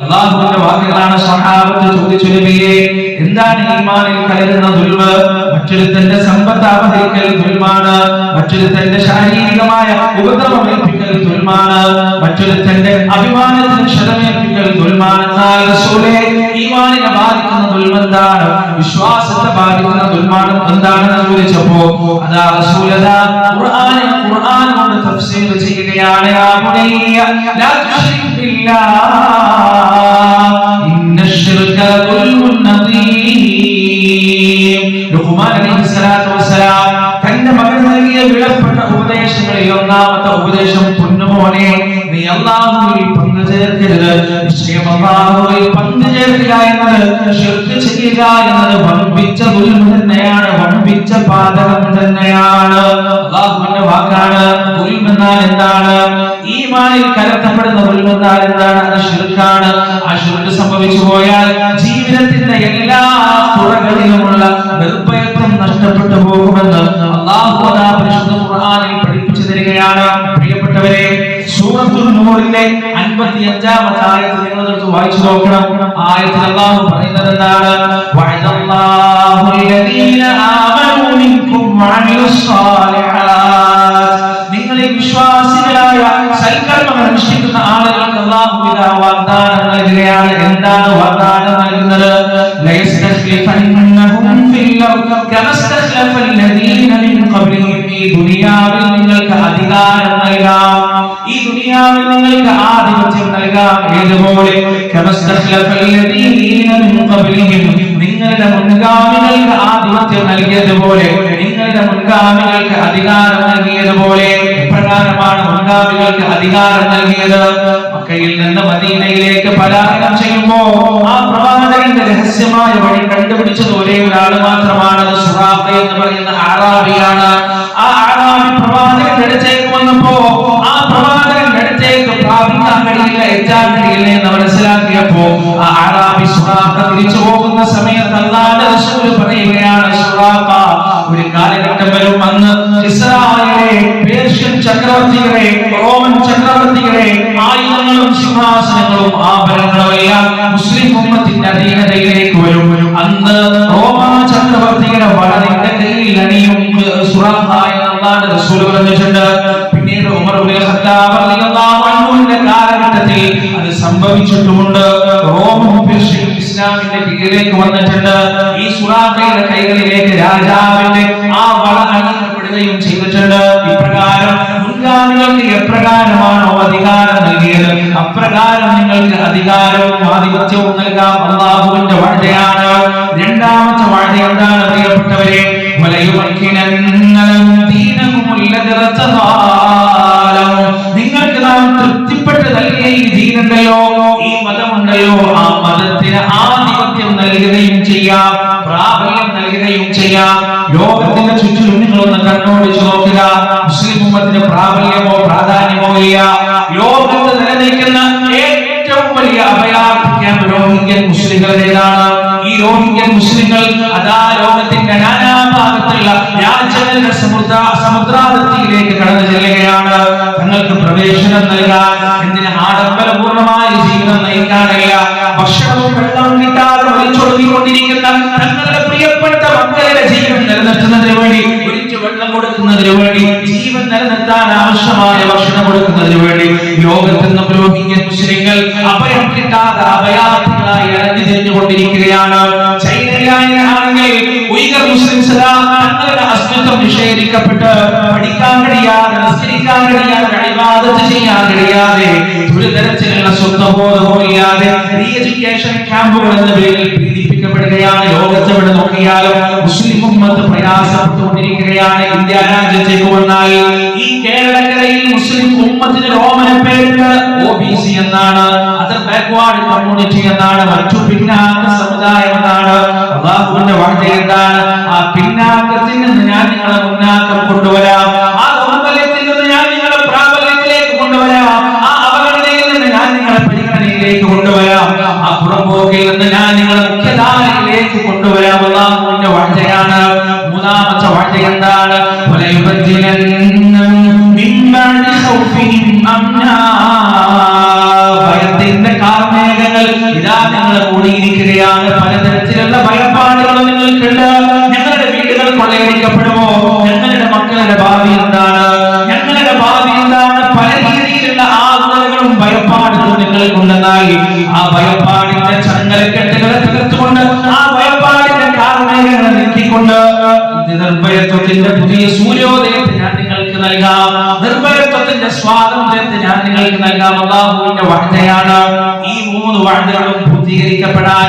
അള്ളാഹുവിന്റെ വാക്കുകളാണ് സഹാബത്ത് ചോദിച്ചു നബിയെ എന്താണ് ഈമാനിൽ കലരുന്ന ദുൽമ്? മറ്റൊരുത്തന്റെ സമ്പത്ത് അവഹരിക്കൽ ദുൽമാണ്. മറ്റൊരുത്തന്റെ ശാരീരികമായ ഉപദ്രവം ഏൽപ്പിക്കൽ ദുൽമാണ് മറ്റൊരുത്തന്റെ അഭിമാനത്തിന് ക്ഷതമേൽപ്പിക്കൽ ദുൽമാണ് ഈമാനിനെ ബാധിക്കുന്ന ദുൽമെന്താണ് വിശ്വാസത്തെ ബാധിക്കുന്ന ദുൽമാനം എന്താണെന്ന് ചോദിച്ചപ്പോ അതാ റസൂലത ഖുർആൻ ഖുർആൻ കൊണ്ട് തഫ്സീർ ചെയ്യുകയാണ്. യാ ലാ തുശ്രിക് ബില്ലാഹ് ഇന്ന ശിർക ദുൽമുൻ നദീം. ലുഖ്മാൻ അലൈഹി സ്വലാത്തു വസ്സലാം തന്റെ മകൻ നൽകിയ വിളപ്പെട്ട ഒന്നാമത്തെ ഉപദേശം പൊന്നുമോനെ നീ അല്ലാഹുവിൽ പങ്കു ചേർക്കരുത്. നിശ്ചയം അല്ലാഹുവിൽ പങ്കു ചേർക്കുക എന്നത് ശിർക്ക് ചെയ്യുക എന്നത് വമ്പിച്ച ദുൽമ തന്നെയാണ് വമ്പിച്ച പാതകം തന്നെയാണ്. അല്ലാഹുവിന്റെ വാക്കാണ് ദുൽമ എന്നാൽ എന്താണ്? ഈമാനിൽ കലർത്തപ്പെടുന്ന ദുൽമ എന്നാൽ എന്താണ്? അത് ശിർക്കാണ്. ആ ശിർക്ക് സംഭവിച്ചു പോയാൽ ജീവിതത്തിന്റെ എല്ലാ തുറകളിലുമുള്ള നിർഭയത്വം നഷ്ടപ്പെട്ടു പോകുമെന്ന് അള്ളാഹു പരിശുദ്ധ ഖുർആനിൽ തരികയാണ് പ്രിയപ്പെട്ടവരെ സൂറത്തുൽ നൂറിന്റെ 55ാമത്തെ ആയത്ത് നിങ്ങൾ എടുത്ത് വായിച്ചു നോക്കണം. ആയത്തിൽ അള്ളാഹു പറയുന്നത് എന്താണ്? വഅദല്ലാഹു ലദീന ആമനൂ മിൻകും വഅമിലുസ് സാലിഹാത്ത് നിങ്ങളിൽ വിശ്വാസികളായ സൽക്കർമ്മം അനുഷ്ഠിക്കുന്ന ആളുകൾക്ക് അള്ളാഹു ഇതാ വാഗ്ദാനം നൽകുകയാണ്. എന്താണ് വാഗ്ദാനം നൽകുന്നത്? ലയസ്തഖ്ലിഫന്നഹും ഫിൽ അർദ് കമസ്തഖ്ലഫല്ലദീന ദുനിയാവിൽ നിങ്ങൾക്ക് ആധിപത്യം നൽകാം. ഏതുപോലെ നിങ്ങളുടെ മുൻഗാമികൾക്ക് ആധിപത്യം നൽകിയതുപോലെ നിങ്ങളുടെ മുൻഗാമികൾക്ക് അധികാരം നൽകിയതുപോലെ എപ്രകാരമാണ് മുൻഗാമികൾക്ക് അധികാരം നൽകിയത്? മക്കയിൽ നിന്ന് മദീനയിലേക്ക് പലായനം ചെയ്യുമ്പോ ആ പ്രവാചകന്റെ രഹസ്യമായ വഴി കണ്ടുപിടിച്ചത് ഒരേ ഒരാൾ മാത്രമാണ് എന്ന് പറയുന്ന ആറാബിയാണ്. ആ ആറാബി പ്രവാചകൻ എടുത്തേക്ക് വന്നപ്പോ എത്താൻ എന്ന് മനസ്സിലാക്കിയപ്പോ ആ ആറാബി സുറാഖ തിരിച്ചു പോകുന്ന സമയത്ത് അല്ലാഹുവിന്റെ റസൂൽ പറയുകയാണ് സുറാഖ ഒരു കാലഘട്ടം വരും അന്ന് പേർഷ്യൻ ചക്രവർത്തികളെ റോമൻ ചക്രവർത്തികളെ ആയുധങ്ങളും സിംഹാസനങ്ങളും ആഭരണങ്ങളും എല്ലാം മുസ്ലിം ഉമ്മത്തിന്റെ അധീനതയിലേക്ക് വരും. അന്ന് റോമ ചക്രവർത്തികളെ വളരെ കയ്യിൽ അണിയും സുറാഖ എന്ന് അല്ലാഹുവിന്റെ റസൂൽ പറഞ്ഞിട്ടുണ്ട്. സംഭവിച്ചിട്ടുമുണ്ട്. ഇസ്ലാമിന്റെ കീഴിലേക്ക് വന്നിട്ടുണ്ട്. ഈ സുറാഖയുടെ കൈകളിലേക്ക് രാജാവിന്റെ ആ വള അണിയപ്പെടുകയും ചെയ്തിട്ടുണ്ട്. ഇപ്രകാരം മുൻഗാമികൾക്ക് എപ്രകാരമാണോ അധികാരം നൽകിയത്? അപ്രകാരം നിങ്ങൾക്ക് അധികാരവും ആധിപത്യവും നൽകാം. അള്ളാഹുവിന്റെ വാഴ്ചയാണ്. രണ്ടാമത്തെ വാഴ്ച എന്താണ് പ്രിയപ്പെട്ടവരെ? മുസ്ലിങ്ങളുടേതാണ് ഈ രോഹിംഗ്യൻ മുസ്ലിങ്ങൾ അതാ ലോകത്തിന്റെ നാനാഭാഗത്തുള്ള രാജ്യങ്ങളുടെ സമുദ്ര സമുദ്രാതിർത്തിയിലേക്ക് കടന്നു ചെല്ലുകയാണ്. തങ്ങൾക്ക് പ്രവേശനം നൽകാൻ എന്തിന് ആഡംബരപൂർണമായ ജീവിതം നയിക്കാനല്ല ഭക്ഷണവും വെള്ളവും കിട്ടാതെ വലിച്ചൊടുങ്ങിക്കൊണ്ടിരിക്കുന്ന തങ്ങളുടെ പ്രിയപ്പെട്ട മക്കളുടെ ജീവൻ നിലനിർത്തുന്നതിന് വേണ്ടി ഒരിച്ചു വെള്ളം കൊടുക്കുന്നതിന് വേണ്ടി ജീവൻ നിലനിർത്താൻ ആവശ്യമായ ഭക്ഷണം കൊടുക്കുന്നതിന് വേണ്ടി ലോകത്ത് നിന്ന് പുരോഹിക്കൻ മുസ്ലിങ്ങൾ അഭയം കിട്ടാതെ അഭയാർത്ഥികളായി ഇറങ്ങി തിരിഞ്ഞുകൊണ്ടിരിക്കുകയാണ് ചൈനയിലാണെങ്കിൽ ഉയർ മുസ്ലിംസ് തങ്ങളുടെ അസ്തിത്വം നിഷേധിക്കപ്പെട്ട് പഠിക്കാൻ കഴിയാതെ നിസ്കരിക്കാൻ കഴിയാതെ ഇബാദത്ത് ചെയ്യാൻ കഴിയാതെ ഒരു തരത്തിലുള്ള സ്വന്തബോധമോ ഇല്ലാതെ റീ എഡ്യൂക്കേഷൻ ക്യാമ്പുകൾ എന്ന പേരിൽ പീഡിപ്പിക്കപ്പെടുകയാണ് ലോകത്ത് ഇവിടെ നോക്കിയാലും മുസ്ലിം ഉമ്മത്ത് പ്രയാസപ്പെട്ടുകൊണ്ടിരിക്കുകയാണ് ഇന്ത്യ രാജ്യത്തേക്ക് വന്നാൽ ഈ കേരളക്കരയിൽ മുസ്ലിം ഉമ്മത്തിന് റോമന പേരുണ്ട് ഒ ബി സി എന്നാണ് അതർ ബാക്ക്വാർഡ് കമ്മ്യൂണിറ്റി എന്നാണ് മറ്റു പിന്നാക്ക സമുദായം എന്നാണ് അള്ളാഹുവിന്റെ വാഴ്ച എന്താണ്? ആ പിന്നാക്കത്തിൽ നിന്ന് ഞാൻ നിങ്ങളെ മുന്നാക്കം കൊണ്ടുവരാം. ആ ദൗർബല്യത്തിൽ നിന്ന് ഞാൻ നിങ്ങളെ പ്രാബല്യത്തിലേക്ക് കൊണ്ടുവരാം. ആ അവഗണനയിൽ നിന്ന് ഞാൻ നിങ്ങളെ പരിഗണനയിലേക്ക് കൊണ്ടുവരാം. ആ പുറമ്പോക്കിൽ നിന്ന് ഞാൻ നിങ്ങളെ മുഖ്യധാരയിലേക്ക് കൊണ്ടുവരാം. അള്ളാഹുവിന്റെ വാഴ്ചയാണ്. മൂന്നാമത്തെ വാഴ്ച എന്താണ്? നിങ്ങൾക്ക് നൽകാം അള്ളാഹുവിന്റെ വഹദയാണ്. ഈ മൂന്ന് വഹദകളും പൂർത്തീകരിക്കപ്പെടാൻ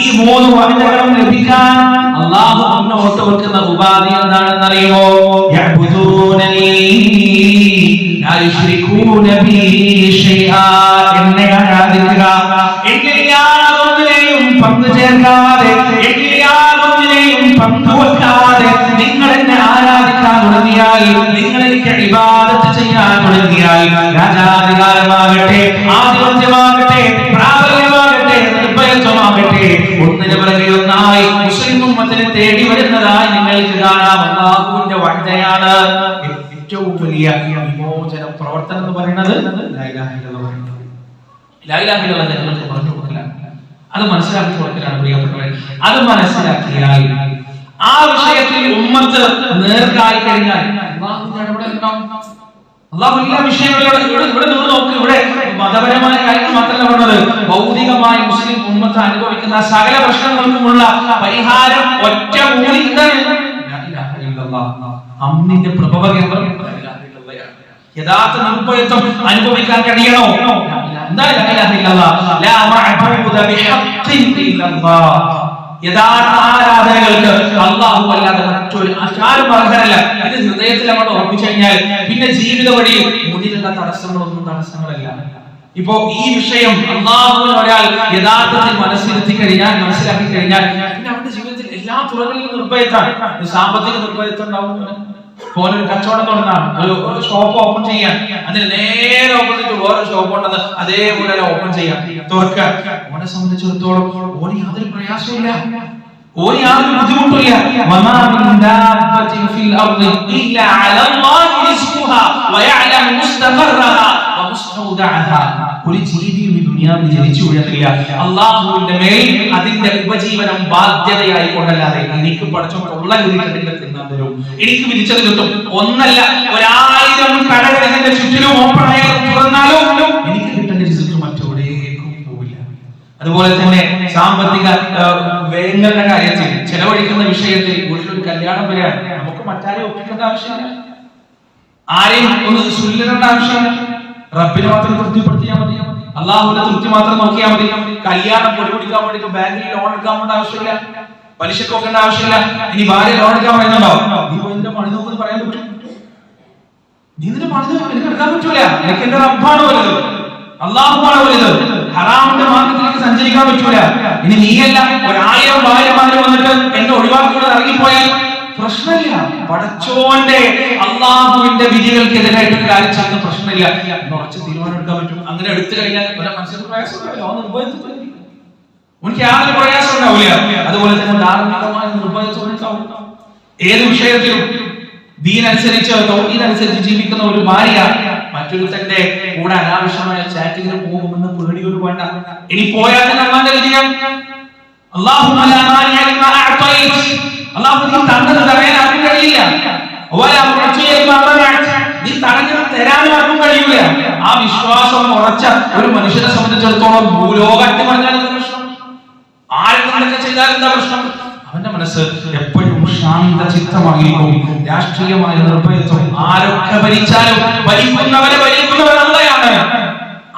ഈ മൂന്ന് വഹദകളും ലഭിക്കാൻ അള്ളാഹു മുന്നോട്ട് വെക്കുന്ന ഉപാധി എന്താണെന്നറിയുമോ? എന്നെ ആരാധിക്കുക? എങ്ങനെയാണ് അതൊന്നിനെയും പങ്കു ചേർക്കാതെ എങ്ങനെയാണ് ഒന്നിനെയും പങ്കുവെക്കാതെ നിങ്ങൾ എന്നെ ആരാധിക്കുക തുടങ്ങിയാൽ നിങ്ങൾ എനിക്ക് ഇബാദത്ത് ചെയ്യാൻ തുടങ്ങിയാൽ രാജാധികാരമാകട്ടെ ആധിപത്യമാകട്ടെ പ്രാബല്യമാകട്ടെ നിർഭയത്വമാകട്ടെ ഒന്നിന് പിറകെ ഒന്നായി മുസ്ലിം ഉമ്മത്തിനെ തേടി വരുന്നതായി നിങ്ങൾക്ക് കാണാം. അള്ളാഹുവിന്റെ വാഴ്ചയാണ് ഏറ്റവും വലിയ വിമോചന പ്രവർത്തനം എന്ന് പറയുന്നത്. ലാ ഇലാഹ ഇല്ലല്ലാഹ്. ലാ ഇലാഹ ഇല്ലല്ലാഹ് ജനങ്ങൾക്ക് പറഞ്ഞു കൊടുക്കില്ല അത് മനസ്സിലാക്കി കൊടുക്കലാണ് പ്രിയപ്പെട്ടവരെ. അത് മനസ്സിലാക്കിയാൽ ആ വിഷയത്തിൽ ഉമ്മത്ത് നേർക്കായി കഴിഞ്ഞാൽ എല്ലാ ഇവിടെ നോക്ക്. ഇവിടെ മതപരമായ മാത്രമല്ല മുസ്ലിം ഉമ്മത്ത് അനുഭവിക്കുന്ന സകല പ്രശ്നങ്ങൾക്കുമുള്ള പരിഹാരം ഒറ്റ. അമ്മിന്റെ പ്രഭവ. യഥാർത്ഥ നിർഭയത്വം അനുഭവിക്കാൻ കഴിയണോ? എന്താ യഥാർത്ഥ ആരാധനകൾക്ക് അള്ളാഹു അല്ലാതെ മറ്റൊരു ആരും അർഹരല്ല ഇത് ഹൃദയത്തിൽ അങ്ങോട്ട് ഉറപ്പിച്ചു കഴിഞ്ഞാൽ പിന്നെ ജീവിത വഴി മുന്നിലുള്ള തടസ്സങ്ങളൊന്നും തടസ്സങ്ങളല്ല. ഇപ്പോ ഈ വിഷയം അള്ളാഹുവിന് ഒരാൾ യഥാർത്ഥത്തിൽ മനസ്സിലെത്തി കഴിഞ്ഞാൽ മനസ്സിലാക്കി കഴിഞ്ഞാൽ പിന്നെ അവന്റെ ജീവിതത്തിൽ എല്ലാ തുറകളിലും നിർഭയത്താണ് സാമ്പത്തിക നിർഭയത്വം ഉണ്ടാവും പോലെ ഒരു കച്ചവടം തുടങ്ങാം. ഒരു ഒരു ഷോപ്പ് ഓപ്പൺ ചെയ്യാൻ അതിന് നേരെ ഓപ്പോസിറ്റ് വേറെ ഷോപ്പ് ഉണ്ടെന്ന് അതേപോലെ ഓപ്പൺ ചെയ്യാം. തുറക്കാം ഓനെ സംബന്ധിച്ചിടത്തോളം ഓന് യാതൊരു പ്രയാസമില്ല ഓന് യാതൊരു ബുദ്ധിമുട്ടില്ല ഒരു ജീവിയും ഈ ദുനിയാവിൽ ജനിച്ചു വീഴുന്നില്ല അള്ളാഹുവിന്റെ മേൽ അതിന്റെ ഉപജീവനം ബാധ്യതയായി കൊണ്ടല്ലാതെ എനിക്ക് പഠിച്ചോ കൊള്ള കിട്ടിയിട്ടില്ല തിന്നാൻ തരും എനിക്ക് വിധിച്ചത് കിട്ടും. ഒന്നല്ല ഒരായിരം കടകൾ എന്റെ ചുറ്റിലും ഓപ്പൺ തുറന്നാലും എനിക്ക് കിട്ടുന്ന റിസൾട്ട് മറ്റെവിടേക്കും പോവില്ല. അതുപോലെ തന്നെ സാമ്പത്തിക വ്യയങ്ങളുടെ കാര്യത്തിൽ ചെലവഴിക്കുന്ന വിഷയത്തിൽ വീട്ടിലൊരു കല്യാണം വരാൻ നമുക്ക് മറ്റാരെയും ഒപ്പിക്കേണ്ട ആവശ്യമില്ല. ആരെയും ഒന്ന് സുല്ലരേണ്ട ആവശ്യമില്ല റബ്ബിനെ മാത്രം തൃപ്തിപ്പെടുത്തിയാൽ മതി. അള്ളാഹുവിന്റെ തൃപ്തി മാത്രം നോക്കിയാൽ മതി. കല്യാണം പൊടി പിടിക്കാൻ വേണ്ടി ബാങ്കിൽ ലോൺ എടുക്കാൻ വേണ്ട ആവശ്യമില്ല. പലിശക്ക് വെക്കേണ്ട ആവശ്യമില്ല. ഇനി ഭാര്യ ലോൺ എടുക്കാൻ പറയുന്നുണ്ടോ നീ എന്റെ പണി നോക്കുന്നത് പറയാൻ പറ്റും. നീ നിന്റെ പണി നോക്ക്. എനിക്ക് എടുക്കാൻ പറ്റൂല. എനിക്ക് എന്റെ റബ്ബാണ് വലുത് അള്ളാഹുമാണ് വലുത് ഹറാമിന്റെ മാർഗത്തിലേക്ക് സഞ്ചരിക്കാൻ പറ്റൂല. ഇനി നീയല്ല ഒരായിരം ഭാര്യമാര് വന്നിട്ട് എന്നെ ഒഴിവാക്കിക്കൂടെ ഇറങ്ങിപ്പോയാൽ പ്രശ്നമില്ല. പടച്ചോന്റെ അള്ളാഹുവിന്റെ വിധികൾക്കെതിരായിട്ട് കാര്യം ചെയ്യുന്ന പ്രശ്നമില്ല. ഉറച്ച തീരുമാനം എടുക്കാൻ പറ്റും. അങ്ങനെ എടുത്തു കഴിഞ്ഞാൽ മനുഷ്യർക്ക് പ്രയാസം ഉണ്ടാവില്ല. അവൻ നിർഭയത്വത്തിൽ ഇരിക്കും. ഉനക്ക് യാതൊരു പ്രയാസം ഉണ്ടാവില്ല. അതുപോലെ തന്നെ ധാർമ്മികമായ നിർഭയത്വം ഉണ്ടാവും. ഏത് വിഷയത്തിലും ദീനനുസരിച്ച് തൗഹീദനുസരിച്ച് ജീവിക്കുന്ന ഒരു ഭാര്യ മറ്റൊരുത്തന്റെ കൂടെ അനാവശ്യമായ ചാറ്റിങ്ങിന് പോകുമെന്ന് പേടിയൊരു വേണ്ട. ഇനി പോയാൽ അള്ളാന്റെ വിജയം അഅ്തൈത്. അല്ലാഹു നീ തന്നത് തടയാൻ ആർക്കും കഴിയില്ല. നീ തടഞ്ഞത് തരാനും ആർക്കും കഴിയില്ല ആ വിശ്വാസം ഉറച്ച ഒരു മനുഷ്യനെ സംബന്ധിച്ചിടത്തോളം എന്താ പ്രശ്നം ആരെന്തൊക്കെ ചെയ്താൽ എന്താ പ്രശ്നം? അവന്റെ മനസ്സ് എപ്പോഴും ശാന്ത ചിത്തമായിരിക്കും. രാഷ്ട്രീയമായ നിർഭയത്വം ആരൊക്കെ ഭരിച്ചാലും ഭരിക്കുന്നവരെ ഭരിക്കുന്നവർ അള്ളയാണ്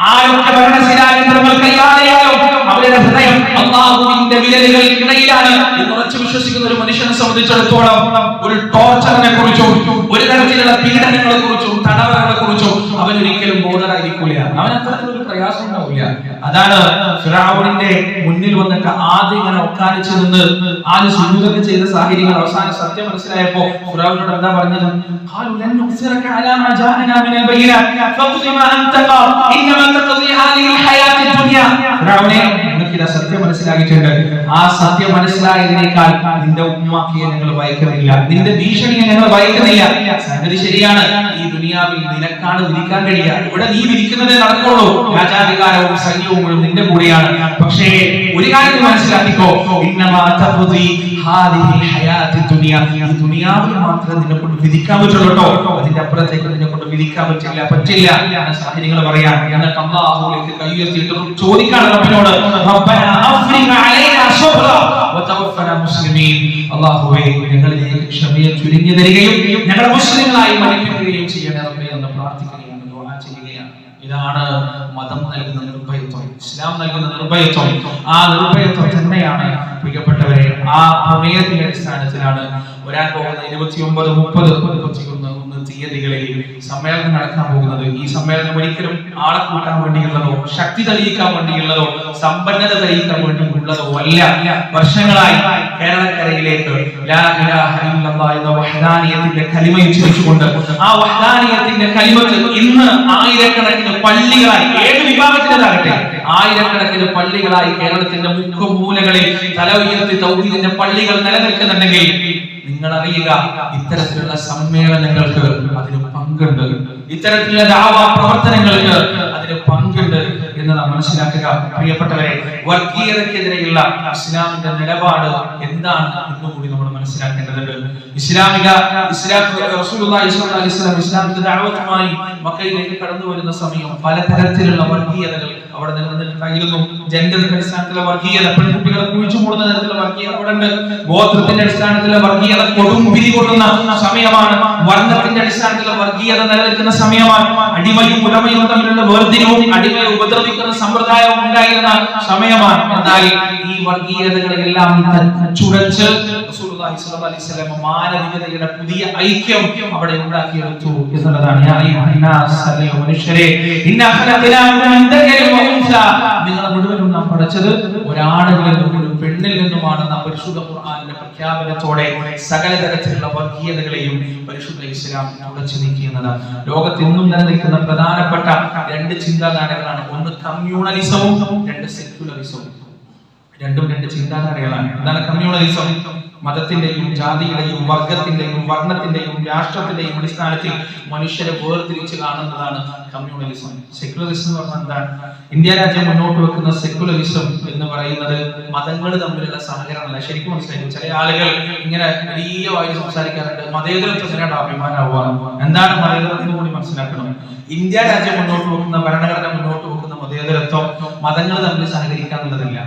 ആരൊക്കെ ഭരണശിലാകേന്ദ്രങ്ങൾ കൈകാളിയാലും അവരുടെ ഹൃദയം അള്ളാഹുവിന്റെ വിരലുകൾക്കിടയിലാണ് എന്ന് ഉറച്ചു വിശ്വസിക്കുന്ന ഒരു മനുഷ്യനെ സംബന്ധിച്ചിടത്തോളം ഒരു ടോർച്ചറിനെ കുറിച്ചും ഒരു തരത്തിലുള്ള പീഡനങ്ങളെ കുറിച്ചും തടവറകളെ കുറിച്ചും അവൻ അവൻ അത്തരത്തിലൊരു പ്രയാസം ഉണ്ടാവില്ല. അതാണ് ഫിറാവുണിന്റെ മുന്നിൽ വന്നിട്ട് ആദ്യം ഇങ്ങനെ ഒക്കാനിച്ചു നിന്ന് ആദ്യം സുന്നൂതൊക്കെ ചെയ്ത സാഹചര്യങ്ങൾ അവസാനം സത്യം മനസ്സിലായപ്പോ ഫിറാവുനോട് എന്താ പറഞ്ഞത്? ഫിറാവുനെ ചില സത്യം മനസ്സിലാക്കിയിട്ടുണ്ട്. ആ സത്യം മനസ്സിലായതിനേക്കാൾ നിന്റെ ഉമ്മാക്കിയെ നിങ്ങൾ ഭയക്കുന്നില്ല നിന്റെ ഭീഷണിയെ നിങ്ങൾ ഭയക്കുന്നില്ല സംഗതി ശരിയാണ്. ഈ ദുനിയാവിൽ നിനക്കാണ് വിധിക്കാൻ കഴിയുക. ഇവിടെ നീ വിധിക്കുന്നതേ നടക്കുള്ളൂ. രാജാധികാരവും സൈന്യവും നിന്റെ കൂടെയാണ്. പക്ഷേ ഒരു കാര്യം മനസ്സിലാക്കിക്കോ. ദുനിയാവിൽ മാത്രം നിന്നെ കൊണ്ട് വിധിക്കാൻ പറ്റുള്ളൂ കേട്ടോ. അതിന്റെ അപ്പുറത്തേക്ക് നിന്നെ കൊണ്ട് വിധിക്കാൻ പറ്റില്ല പറ്റില്ല. സാഹചര്യങ്ങൾ പറയാൻ എന്നിട്ട് അള്ളാഹുലേക്ക് കൈ ഉയർത്തിയിട്ട് ചോദിക്കാണ് അപ്പനോട് റബ്ബന علينا صبرا وتوفنا مسلمين. മുസ്ലിമീൻ അല്ലാഹുവേ ഞങ്ങളിലേക്ക് ക്ഷമയെ ചുരുങ്ങി തരികയും ഞങ്ങളെ മുസ്ലിങ്ങളായി മരിപ്പിക്കുകയും ചെയ്യണേ റബ്ബേ എന്ന് പ്രാർത്ഥിക്കുകയാണ് ദുആ ചെയ്യുകയാണ്. ഇതാണ് മതം നൽകുന്ന നിർഭയത്വം ഇസ്ലാം നൽകുന്ന നിർഭയത്വം. ആ നിർഭയത്വം തന്നെയാണ് പ്രിയപ്പെട്ടവരെ ആ പ്രമേയത്തിന്റെ അടിസ്ഥാനത്തിലാണ്. വരാൻ പോകുന്ന ഇരുപത്തി ഒമ്പത് മുപ്പത് ഒന്ന് തീയതികളിൽ സമ്മേളനം നടക്കാൻ പോകുന്നത്. ഈ സമ്മേളനം ഒരിക്കലും ആളെ കൂട്ടാൻ വേണ്ടിയുള്ളതോ ശക്തി തെളിയിക്കാൻ വേണ്ടിയുള്ളതോ സമ്പന്നത തെളിയിക്കാൻ വേണ്ടിയുള്ളതോ അല്ല. വർഷങ്ങളായി കേരളക്കരയിലേക്ക് ഉച്ചരിച്ചുകൊണ്ട് ആ വഹദാനിയത്തിന്റെ കലിമത്ത് ഇന്ന് ആയിരക്കണക്കിന് പള്ളികളായി ഏത് വിഭാഗത്തിന്റെതാകട്ടെ ആയിരക്കണക്കിന് പള്ളികളായി കേരളത്തിന്റെ മുഖമൂലകളിൽ തല ഉയർത്തി തൗഹീദിന്റെ പള്ളികൾ നിലനിൽക്കുന്നുണ്ടെങ്കിൽ നിങ്ങൾ അറിയുക ഇത്തരത്തിലുള്ള സമ്മേളനങ്ങൾക്ക് അതിന് പങ്കുണ്ട്. ഇത്തരത്തിലുള്ള ദാവാ പ്രവർത്തനങ്ങൾക്ക് അതിന് പങ്കുണ്ട് എന്ന് നാം മനസ്സിലാക്കുക. പ്രിയപ്പെട്ടവരെ വർഗീയതക്കെതിരെയുള്ള ഇസ്ലാമിന്റെ നിലപാട് എന്താണ് എന്നും കൂടി നമ്മൾ മനസ്സിലാക്കേണ്ടതുണ്ട്. ഇസ്ലാമിക ഇസ്ലാമിക ദാവത്തുമായി മക്കയിലേക്ക് കടന്നു വരുന്ന സമയം പലതരത്തിലുള്ള വർഗീയതകൾ അവിടെ നിലനിന്നിട്ടുണ്ടായിരുന്നു. ജെൻഡറിന്റെ അടിസ്ഥാനത്തിലുള്ള വർഗീയത പെൺകുട്ടികളെ കുഴിച്ചു മൂടുന്ന തരത്തിലുള്ള വർഗീയത അവിടെ ഉണ്ട്. ഗോത്രത്തിന്റെ അടിസ്ഥാനത്തിലുള്ള വർഗീയത കൊടുമ്പിരി കൊള്ളുന്ന സമയമാണ്. വർണത്തിന്റെ അടിസ്ഥാനത്തിലുള്ള വർഗീയത നിലനിൽക്കുന്ന സമയമാണ്. അടിമയും ഉടമയും തമ്മിലുള്ള വേർതിരിവും അടിമയെ ഉപദ്രവിക്കുന്ന സമ്പ്രദായവും ഉണ്ടായിരുന്ന സമയമാണ്. എന്നാൽ ഈ വർഗീയതകളെല്ലാം ചുടച്ച് റസൂലുള്ളാഹി സ്വല്ലല്ലാഹി അലൈഹി വസല്ലം മാനവികതയുടെ പുതിയ ഐക്യം അവിടെ ഉണ്ടാക്കിയെടുത്തു എന്നുള്ളതാണ്. മനുഷ്യരെ നിങ്ങളെ മുഴുവനും നാം പഠിച്ചത് ഒരാണിൽ നിന്നും ഒരു പെണ്ണിൽ നിന്നുമാണ് നാം പരിശുദ്ധ ഖുർആാനിന്റെ പ്രഖ്യാപനത്തോടെ സകല തരത്തിലുള്ള വർഗീയതകളെയും പരിശുദ്ധ ഇസ്ലാം തുടച്ചു നീക്കിയെന്നത്. ലോകത്ത് ഇന്നും നിലനിൽക്കുന്ന പ്രധാനപ്പെട്ട രണ്ട് ചിന്താധാരകളാണ്. ഒന്ന് കമ്മ്യൂണലിസവും രണ്ട് സെക്യുലറിസവും. രണ്ടും രണ്ട് ചിന്താധാരകളാണ്. എന്താണ് കമ്മ്യൂണലിസം മതത്തിന്റെയും ജാതിയുടെയും വർഗത്തിന്റെയും വർണത്തിന്റെയും രാഷ്ട്രത്തിന്റെയും അടിസ്ഥാനത്തിൽ മനുഷ്യരെ വേർതിരിച്ച് കാണുന്നതാണ് കമ്മ്യൂണലിസം. സെക്യുലറിസം എന്ന് പറഞ്ഞാൽ എന്താണ്? ഇന്ത്യ രാജ്യം മുന്നോട്ട് വെക്കുന്ന സെക്യുലറിസം എന്ന് പറയുന്നത് മതങ്ങൾ തമ്മിലുള്ള സഹകരണമല്ല. ശരിക്കും മനസ്സിലാക്കും ചില ആളുകൾ ഇങ്ങനെ വലിയ വായി സംസാരിക്കാറുണ്ട് മതേതരത്വത്തിനാണ് അഭിമാനമാവുക എന്താണ് മതേതരത്വം കൂടി മനസ്സിലാക്കണം. ഇന്ത്യ രാജ്യം മുന്നോട്ട് വെക്കുന്ന ഭരണഘടന മുന്നോട്ട് വെക്കുന്ന മതേതരത്വം മതങ്ങൾ തമ്മിൽ സഹകരിക്കുക എന്നുള്ളതല്ല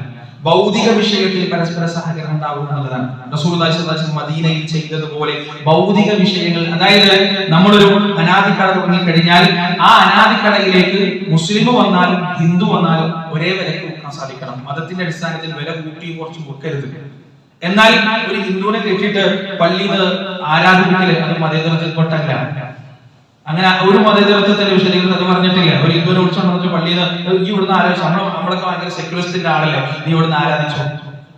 ഭൗതിക വിഷയത്തിൽ പരസ്പര സഹകരണം ഉണ്ടാവുക എന്നുള്ളതാണ്. സ്വല്ലല്ലാഹു മദീനയിൽ ചെയ്തതുപോലെ ഭൗതിക വിഷയങ്ങൾ അതായത് നമ്മളൊരു അനാദിക്കട തുടങ്ങി കഴിഞ്ഞാൽ ആ അനാദിക്കടയിലേക്ക് മുസ്ലിം വന്നാലും ഹിന്ദു വന്നാലും ഒരേ വിലക്ക് കൊടുക്കാൻ സാധിക്കണം. മതത്തിന്റെ അടിസ്ഥാനത്തിൽ വില കൂട്ടിയും കുറച്ചും കൊടുക്കരുത്. എന്നാൽ ഒരു ഹിന്ദുവിനെ കെട്ടിയിട്ട് പള്ളിയിൽ ആരാധിക്കൽ അത് മതേതരത്തിൽപ്പെട്ടല്ല അങ്ങനെ ഒരു മതേതരത്വത്തിന്റെ വിശദീകരണം അത് പറഞ്ഞിട്ടില്ല. ഒരു ഹിന്ദുവിനെ വിളിച്ചോണ്ട് പള്ളിയിൽ ഈ ഇവിടുന്ന് ആരാധിച്ചു നമ്മൾ നമ്മളൊക്കെ ഭയങ്കര സെക്യുലറിസ്റ്റിന്റെ ആളല്ലേ. നീ ഇവിടുന്ന് ആരാധിച്ചു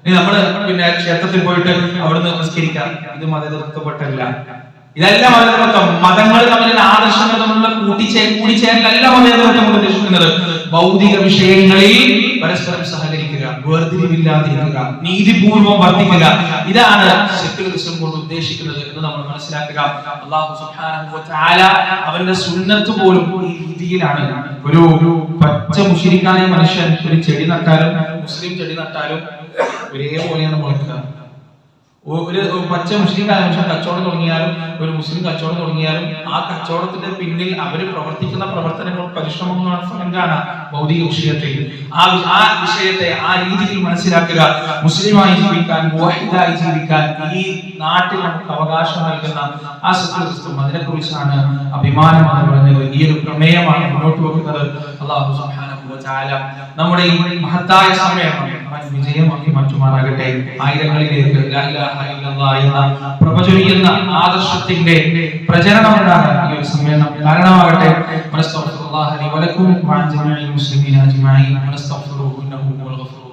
നീ നമ്മൾ പിന്നെ ക്ഷേത്രത്തിൽ പോയിട്ട് അവിടുന്ന് നമസ്കരിക്കാം ഇത് മതേതരത്വപ്പെട്ടല്ല ഇതല്ല മതേതരത്വം മതങ്ങൾ തമ്മിലുള്ള ആദർശങ്ങൾ തമ്മിലുള്ള കൂട്ടിച്ചേ കൂടിച്ചേരലെല്ലാം അതിനകത്ത് നമ്മൾ ഉദ്ദേശിക്കുന്നത് ഭൗതിക വിഷയങ്ങളിൽ പരസ്പരം സഹകരിക്കുക വേർതിരിവില്ലാതിരിക്കുക നീതിപൂർവം വർദ്ധിക്കുക ഇതാണ് സെക്യുലറിസം കൊണ്ട് ഉദ്ദേശിക്കുന്നത് എന്ന് നമ്മൾ മനസ്സിലാക്കുക. അള്ളാഹു സുബ്ഹാനഹു വതആല അവന്റെ സുന്നത്ത് പോലും ഈ രീതിയിലാണ്. ഒരു പച്ച മുഷിരിക്കായ മനുഷ്യൻ ഒരു ചെടി നട്ടാലും മുസ്ലിം ചെടി നട്ടാലും ഒരേപോലെയാണ് മുളക്കുക ഒരു പച്ച മുസ്ലിം മനുഷ്യൻ കച്ചവടം തുടങ്ങിയാലും ഒരു മുസ്ലിം കച്ചവടം തുടങ്ങിയാലും ആ കച്ചവടത്തിന്റെ പിന്നിൽ അവർ പ്രവർത്തിക്കുന്ന പ്രവർത്തനങ്ങൾ പരിശ്രമങ്ങളും എന്താണ് ഭൗതിക വിഷയത്തിൽ. ആ ആ വിഷയത്തെ ആ രീതിയിൽ മനസ്സിലാക്കുക മുസ്ലിമായി ജീവിക്കാൻ മുവഹിദായി ജീവിക്കാൻ ഈ നാട്ടിൽ നമുക്ക് അവകാശം നൽകുന്ന ആ സത്യക്രിസ്തു അതിനെ കുറിച്ചാണ് അഭിമാനമാണ് പറഞ്ഞത്. ഈ ഒരു പ്രമേയമാണ് മുന്നോട്ട് വെക്കുന്നത്. അള്ളാഹു സുബ്ഹാനഹു നമ്മുടെ ഈ മഹത്തായ സമയം അവൻ വിജയമാക്കി മാറ്റുമാറാകട്ടെ. ആയിരങ്ങളിലേക്ക് എന്ന പ്രവചനിക്കുന്ന ആദർശത്തിന്റെ പ്രചരണം ഉണ്ടാകാൻ ഈ ഒരു സമ്മേളനം. കാരണമാകട്ടെ വനസ്തഗ്ഫിറുല്ലാഹ ലി വലക്കും മുസ്ലിമീന അജ്മഈൻ. വനസ്തഗ്ഫിറുഹു ഇന്നഹു റഹീം